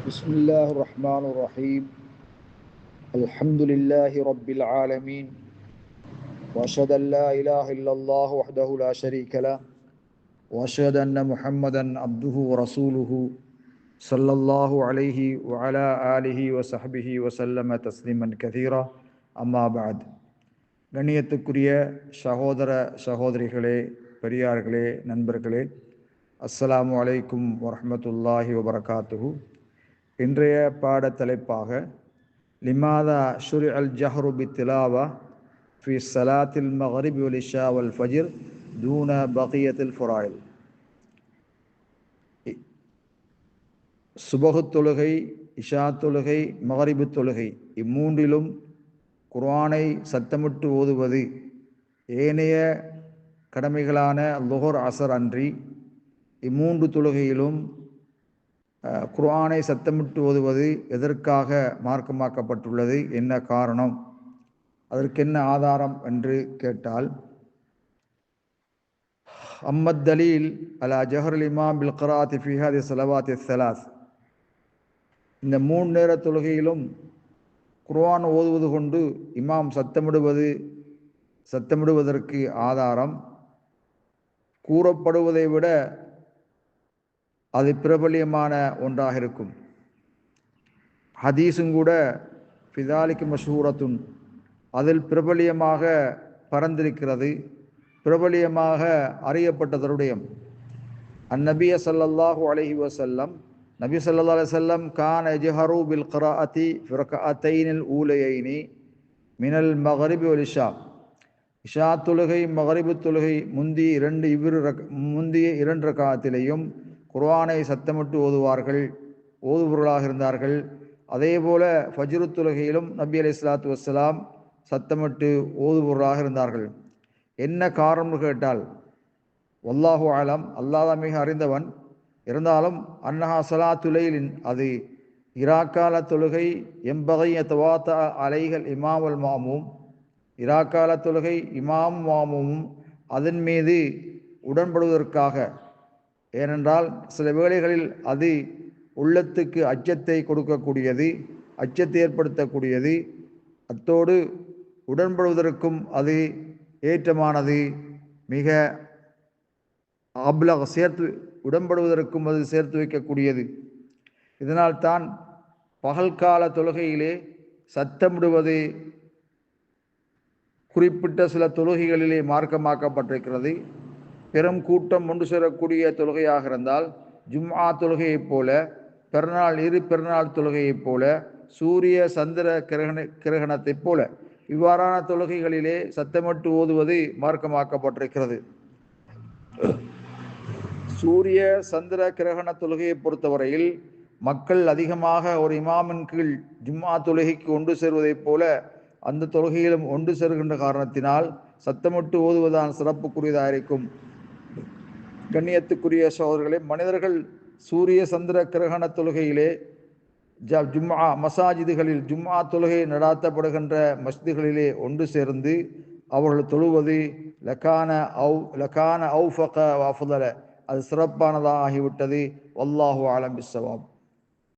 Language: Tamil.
بسم الله الرحمن الرحيم الحمد لله رب العالمين واشهد ان لا اله الا الله وحده لا شريك له واشهد ان محمدا عبده ورسوله صلى الله عليه وعلى اله وصحبه وسلم تسليما كثيرا اما بعد கண்ணியத்துக்குரிய சகோதர சகோதரிகளே பெரியார்களே நண்பர்களே அஸ்ஸலாமு அலைக்கும் வரஹ்மத்துல்லாஹி வபரகாத்துஹு இன்றைய பாட தலைப்பாக லிமாதா ஷுரி அல் ஜஹரு பி திலாவா ஃபி சலாத்தில் மகரிப் வல் இஷா வல் ஃபஜிர் தூன பகியத்தில் ஃபுராயில். சுபகு தொழுகை இஷா தொழுகை மகரிபு தொழுகை இம்மூன்றிலும் குர்ஆனை சத்தமிட்டு ஓதுவது ஏனைய கடமைகளான லுஹர் அசர் அன்றி இம்மூன்று தொழுகையிலும் குர்ஆனை சத்தமிட்டு ஓதுவது எதற்காக மார்க்கமாக்கப்பட்டுள்ளது? என்ன காரணம்? அதற்கு என்ன ஆதாரம் என்று கேட்டால் அம்மத் தலீல் அலா ஜஹர் இமாம் பில் கராத்தி ஃபிஹாதி சலவாத் சலாஸ் இந்த மூணு நேர தொழுகையிலும் குர்ஆன் ஓதுவது கொண்டு இமாம் சத்தமிடுவது சத்தமிடுவதற்கு ஆதாரம். கூறப்படுவதை விட அது பிரபலியமான ஒன்றாக இருக்கும். ஹதீஸும் கூட ஃபிதாலிக்கு மஷூரத்துன். அதில் பிரபலியமாக பறந்திருக்கிறது பிரபலியமாக அறியப்பட்டதருடையம் அந்நபிய சல்லல்லாஹு அலஹி வசல்லம் நபி ஸல்லல்லாஹு அலைஹி வஸல்லம் கான யஜ்ஹரு பில் க்ராஅத்தி ஃபி அத்தைனில் ஊலையைனி மினல் மகரிபி ஒலிஷா இஷா. தொழுகை மகரிபு தொழுகை முந்தி இரண்டு இவ்விரு ரக் முந்திய இரண்டு ரக்காத்திலேயும் குர்ஆனை சத்தமிட்டு ஓதுவார்கள் ஓதுபொருளாக இருந்தார்கள். அதே போல ஃபஜ்ரு நபி அலி இஸ்லாத்து வசலாம் சத்தமிட்டு ஓதுபொருளாக இருந்தார்கள். என்ன காரணம்னு கேட்டால் வல்லாஹு ஆலம் அல்லாஹ் மிக அறிந்தவன். இருந்தாலும் அன்னஹா சலாத்துலைலின் அது இராக்கால தொழுகை எம்பகைய தவாத்த அலைகள் இமாமல் மாமும் இராக்கால தொழுகை இமாம் மாமும் அதன் மீது உடன்படுவதற்காக ஏனென்றால் சில வேளைகளில் அது உள்ளத்துக்கு அச்சத்தை கொடுக்கக்கூடியது அச்சத்தை ஏற்படுத்தக்கூடியது. அத்தோடு உடன்படுவதற்கும் அது ஏற்றமானது. மிக அப்லக சேர்த்து உடன்படுவதற்கும் அது சேர்த்து வைக்கக்கூடியது. இதனால் தான் பகல்கால தொழுகையிலே சத்தமிடுவது குறிப்பிட்ட சில தொழுகைகளிலே மார்க்கமாக்கப்பட்டிருக்கிறது. பெரும் கூட்டம் ஒன்று சேரக்கூடிய தொழுகையாக இருந்தால் ஜும்ஆ தொழுகையைப் போல பெருநாள் இரு பெருநாள் தொழுகையைப் போல சூரிய சந்திர கிரகண கிரகணத்தைப் போல இவ்வாறான தொழுகைகளிலே சத்தமிட்டு ஓதுவது மார்க்கமாக்கப்பட்டிருக்கிறது. சூரிய சந்திர கிரகண தொழுகையை பொறுத்தவரையில் மக்கள் அதிகமாக ஒரு இமாமின் கீழ் ஜும்மா தொழுகைக்கு ஒன்று சேர்வதைப் போல அந்த தொழுகையிலும் ஒன்று சேர்கின்ற காரணத்தினால் சத்தமிட்டு ஓதுவதான் சிறப்புக்குரியதாக இருக்கும். கண்ணியத்துக்குரிய சோதர்களே மனிதர்கள் சூரிய சந்திர கிரகண தொழுகையிலே ஜ ஜும்ஆ மசாஜிதுகளில் ஜும்ஆ தொழுகை நடாத்தப்படுகின்ற மஸ்திகளிலே ஒன்று சேர்ந்து அவர்கள் தொழுவது லக்கான அவு லக்கான அவுஃபக வாஃபுதல அது சிறப்பானதாக ஆகிவிட்டது வல்லாஹு ஆலம்